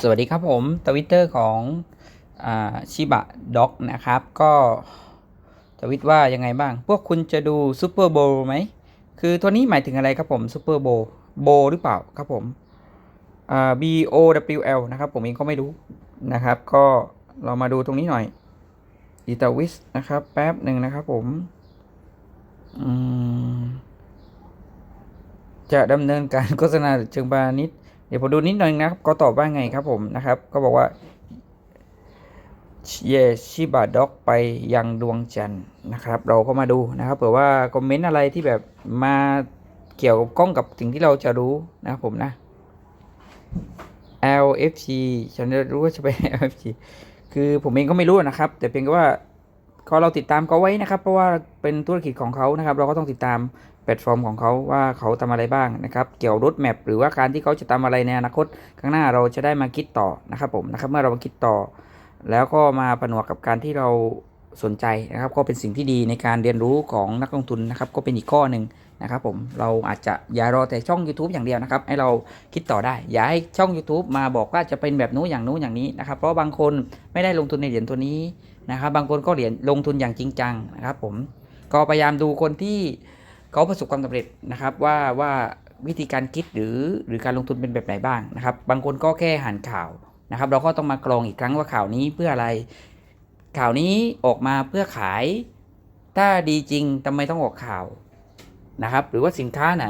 สวัสดีครับผมทวิตเตอร์ของชิบะด็อกนะครับ ก็ทวิตว่ายังไงบ้าง พวกคุณจะดูซูเปอร์โบว์ไหม คือตัวนี้หมายถึงอะไรครับผมซูเปอร์โบโบหรือเปล่าครับผมอ B O W L นะครับ ผมเองก็ไม่รู้นะครับ ก็เรามาดูตรงนี้หน่อยอีตาวิสนะครับ แป๊บหนึ่งนะครับผมจะดำเนินการโฆษณาเชิงพาณิชย์ ดี๋ยวผมดูนิดหน่อยนะครับก็ตอบว่าไงครับผมนะครับ ก็บอกว่าเยชิบะด็อกไปยังดวงจันทร์นะครับ เราก็มาดูนะครับเผื่อว่าคอมเมนต์อะไรที่แบบมาเกี่ยวกับกล้องกับสิ่งที่เราจะรู้นะครับผมนะ LFG ฉันจะรู้ว่าจะไป LFG คือผมเองก็ไม่รู้นะครับ แต่เพียงแค่ว่า ก็เราติดตามเขาไว้นะครับ เพราะว่าเป็นธุรกิจของเขานะครับ เราก็ต้องติดตามแพลตฟอร์มของเขาว่าเขาทำอะไรบ้างนะครับ เกี่ยวรถแมพหรือว่าการที่เขาจะทำอะไรในอนาคต ข้างหน้าเราจะได้มาคิดต่อนะครับผมนะครับ เมื่อเรามาคิดต่อ แล้วก็มาผนวกกับการที่เรา สนใจนะครับ ก็เป็นสิ่งที่ดีในการเรียนรู้ของนักลงทุนนะครับ ก็เป็นอีกข้อหนึ่งนะครับผมเราอาจจะอย่ารอแต่ช่อง YouTube อย่างเดียวนะครับ ให้เราคิดต่อได้ อย่าให้ช่อง YouTube มาบอกว่าจะเป็นแบบนู้นอย่างนู้นอย่างนี้นะครับ เพราะบางคนไม่ได้ลงทุนในเหรียญตัวนี้นะครับ บางคนก็เหรียญลงทุนอย่างจริงจังนะครับ ผมก็พยายามดูคนที่เขาประสบความสำเร็จนะครับว่าว่าวิธีการคิดหรือหรือการลงทุนเป็นแบบไหนบ้างนะครับ บางคนก็แค่หันข่าวนะครับ เราก็ต้องมากรองอีกครั้งว่าข่าวนี้เพื่ออะไร ข่าวนี้ออกมาเพื่อขาย ถ้าดีจริงทำไมต้องออกข่าว นะครับหรือว่าสินค้าไหน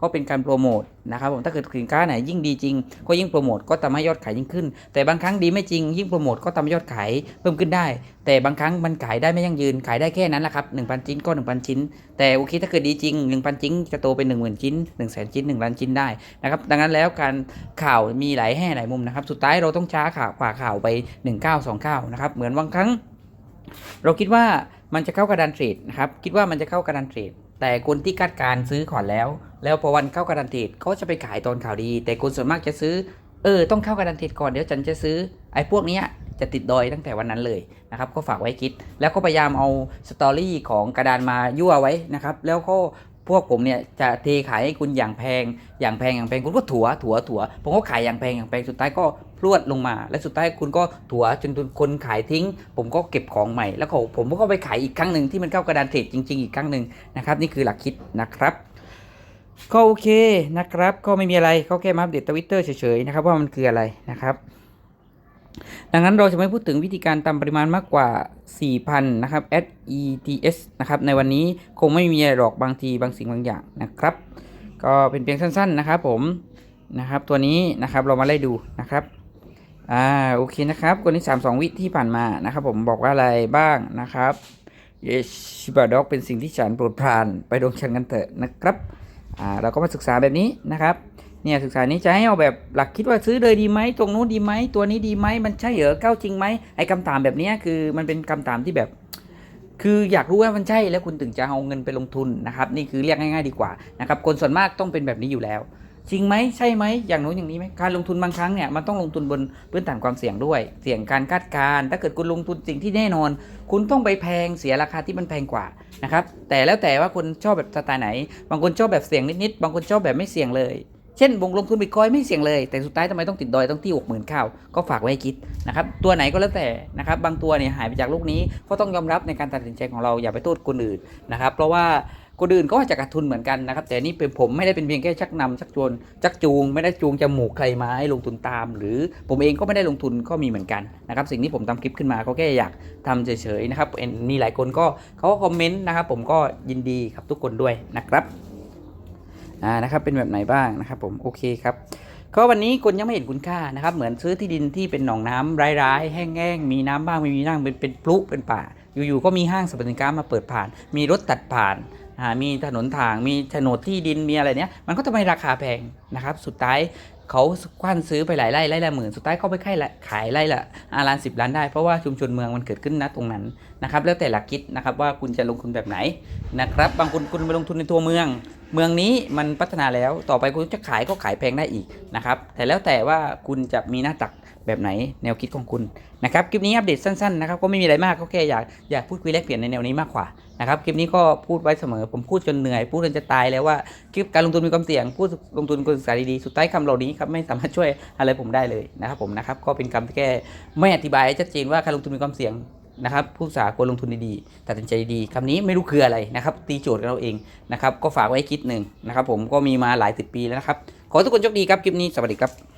ก็เป็นการโปรโมทนะครับผมถ้าเกิดสินค้าไหนยิ่งดีจริง ก็ยิ่งโปรโมทก็ทำให้ยอดขายยิ่งขึ้น แต่บางครั้งดีไม่จริง ยิ่งโปรโมทก็ทำให้ยอดขายเพิ่มขึ้นได้ แต่บางครั้งมันขายได้ไม่ยั่งยืนขายได้แค่นั้นแหละครับ1,000ชิ้นก็1,000ชิ้น แต่โอเคถ้าเกิดดีจริง1,000ชิ้นจะโตเป็น10,000ชิ้น1 0 0 0 0 0ชิ้น1ล้านชิ้นได้นะครับดังนั้นแล้วการข่าวมีหลายแห่หลายมุมนะครับสุดท้ายเราต้องช้าข่าวกว่าข่าวไป1929นะครับเหมือนบางครั้ง เราคิดว่ามันจะเข้ากระดานเทรดนะครับคิดว่ามันจะเข้ากระดานเทรด แต่คนที่คาดการซื้อก่อนแล้ว แล้วพอวันเข้ากระดานเทรดเขาจะไปขายตอนข่าวดี แต่คนส่วนมากจะซื้อ เออ ต้องเข้ากระดานเทรดก่อนเดี๋ยวฉันจะซื้อ ไอ้พวกเนี้ยจะติดดอยตั้งแต่วันนั้นเลยนะครับก็ฝากไว้คิด แล้วก็พยายามเอาสตอรี่ของกระดานมายั่วไว้นะครับ แล้วก็ พวกผมเนี่ยจะเทขายให้คุณอย่างแพง อย่างแพงอย่างแพงคุณก็ถัวถัวถัวผมก็ขายอย่างแพงอย่างแพงสุดท้ายก็พรวดลงมา และสุดท้ายคุณก็ถัวจนคนขายทิ้ง ผมก็เก็บของใหม่ แล้วก็ผมก็ไปขายอีกครั้งหนึ่งที่มันเข้ากระดานเทรดจริง ๆ อีกครั้งหนึ่งนะครับนี่คือหลักคิดนะครับก็โอเคนะครับ ก็ไม่มีอะไรเขาแค่มาอัปเดตทวิตเตอร์เฉยๆนะครับว่ามันคืออะไรนะครับ ดังนั้นเราจะไม่พูดถึงวิธีการตามปริมาณมากกว่า 4,000 นะครับ SETS นะครับ ในวันนี้คงไม่มีอะไรหรอกบางทีบางสิ่งบางอย่างนะครับ ก็เป็นเพียงสั้นๆนะครับผมนะครับ ตัวนี้นะครับเรามาไล่ดูนะครับอ่าโอเคนะครับคนที่3 2 วิที่ผ่านมานะครับ ผมบอกว่าอะไรบ้างนะครับเยชิบะด็อกเป็นสิ่งที่ฉันโปรดปรานไปดวงชันกันเถอะนะครับอ่าเราก็มาศึกษาแบบนี้นะครับ เนี่ยศึกษานี้จะให้เอาแบบหลักคิดว่าซื้อเลยดีไหมตรงนู้นดีไหมตัวนี้ดีไหมมันใช่เหรอเข้าจริงไหมไอ้คำถามแบบนี้คือมันเป็นคำถามที่แบบ คืออยากรู้ว่ามันใช่แล้วคุณถึงจะเอาเงินไปลงทุนนะครับนี่คือเรียกง่ายๆดีกว่านะครับคนส่วนมากต้องเป็นแบบนี้อยู่แล้ว จริงไหมใช่ไหมอย่างโน้นอย่างนี้ไหมการลงทุนบางครั้งเนี่ยมันต้องลงทุนบนพื้นฐานความเสี่ยงด้วย เสี่ยงการคาดการณ์ถ้าเกิดคุณลงทุนสิ่งที่แน่นอน คุณต้องไปแพงเสียราคาที่มันแพงกว่านะครับแต่แล้วแต่ว่าคนชอบแบบสไตล์ไหน บางคนชอบแบบเสี่ยงนิดๆบางคนชอบแบบไม่เสี่ยงเลย เช่นวงลงทุนบิตคอยไม่เสี่ยงเลย แต่สุดท้ายทำไมต้องติดดอยต้องที่หกหมื่นข้าวก็ฝากไว้ให้คิดนะครับตัวไหนก็แล้วแต่นะครับบางตัวเนี่ยหายไปจากโลกนี้ก็ต้องยอมรับในการตัดสินใจของเราอย่าไปโทษคนอื่นนะครับเพราะว่าคนอื่นก็อาจจะขาดทุนเหมือนกันนะครับ แต่นี่เป็นผมไม่ได้เป็นเพียงแค่ชักนำชักชวนชักจูง ไม่ได้จูงจมูกใครมาให้ลงทุนตาม หรือผมเองก็ไม่ได้ลงทุนก็มีเหมือนกันนะครับสิ่งที่ผมทำคลิปขึ้นมาก็แค่อยากทำเฉยๆนะครับมีหลายคนก็เขาก็คอมเมนต์นะครับผมก็ยินดีกับทุกคนด้วยนะครับ อ่านะครับเป็นแบบไหนบ้างนะครับผมโอเคครับก็วันนี้คนยังไม่เห็นคุณค่านะครับ เหมือนซื้อที่ดินที่เป็นหนองน้ำร้ายๆ แห้งๆ มีน้ำบ้างไม่มีน้ำเป็นเป็นพลุเป็นป่า อยู่ๆก็มีห้างสรรพสินค้ามาเปิดผ่าน มีรถตัดผ่านมีถนนทางมีโฉนดที่ดินมีอะไรเนี้ยมันก็ทำไมราคาแพงนะครับ สุดท้ายเขาคว้านซื้อไปหลายไร่ไร่ละหมื่นสุดท้ายเขาไปขายละขายไร่ละอาล้านสิบล้านได้เพราะว่าชุมชนเมืองมันเกิดขึ้นนะตรงนั้นนะครับ แล้วแต่หลักคิดนะครับว่าคุณจะลงทุนแบบไหนนะครับ บางคนคุณไปลงทุนในตัวเมือง เมืองนี้มันพัฒนาแล้วต่อไปคุณจะขายก็ขายแพงได้อีกนะครับแต่แล้วแต่ว่าคุณจะมีหน้าตักแบบไหนแนวคิดของคุณนะครับคลิปนี้อัปเดตสั้นๆนะครับก็ไม่มีอะไรมากก็แค่อยากอยากพูดคุยแลกเปลี่ยนในแนวนี้มากกว่านะครับคลิปนี้ก็พูดไว้เสมอ ผมพูดจนเหนื่อย พูดจนจะตายแล้วว่าคลิปการลงทุนมีความเสี่ยงพูดลงทุนควรศึกษาดีๆสุดท้ายคำเหล่านี้ครับไม่สามารถช่วยอะไรผมได้เลยนะครับผมนะครับก็เป็นคำที่แค่ไม่อธิบายชัดเจนว่าการลงทุนมีความเสี่ยง นะครับผู้ศึกษาควรลงทุนดีๆตัดสินใจดีคำนี้ไม่รู้คืออะไรนะครับ ตีโจทย์กันเราเองนะครับ ก็ฝากไว้คิดหนึ่งนะครับ ผมก็มีมาหลายสิบปีแล้วนะครับ ขอทุกคนโชคดีครับคลิปนี้สวัสดีครับ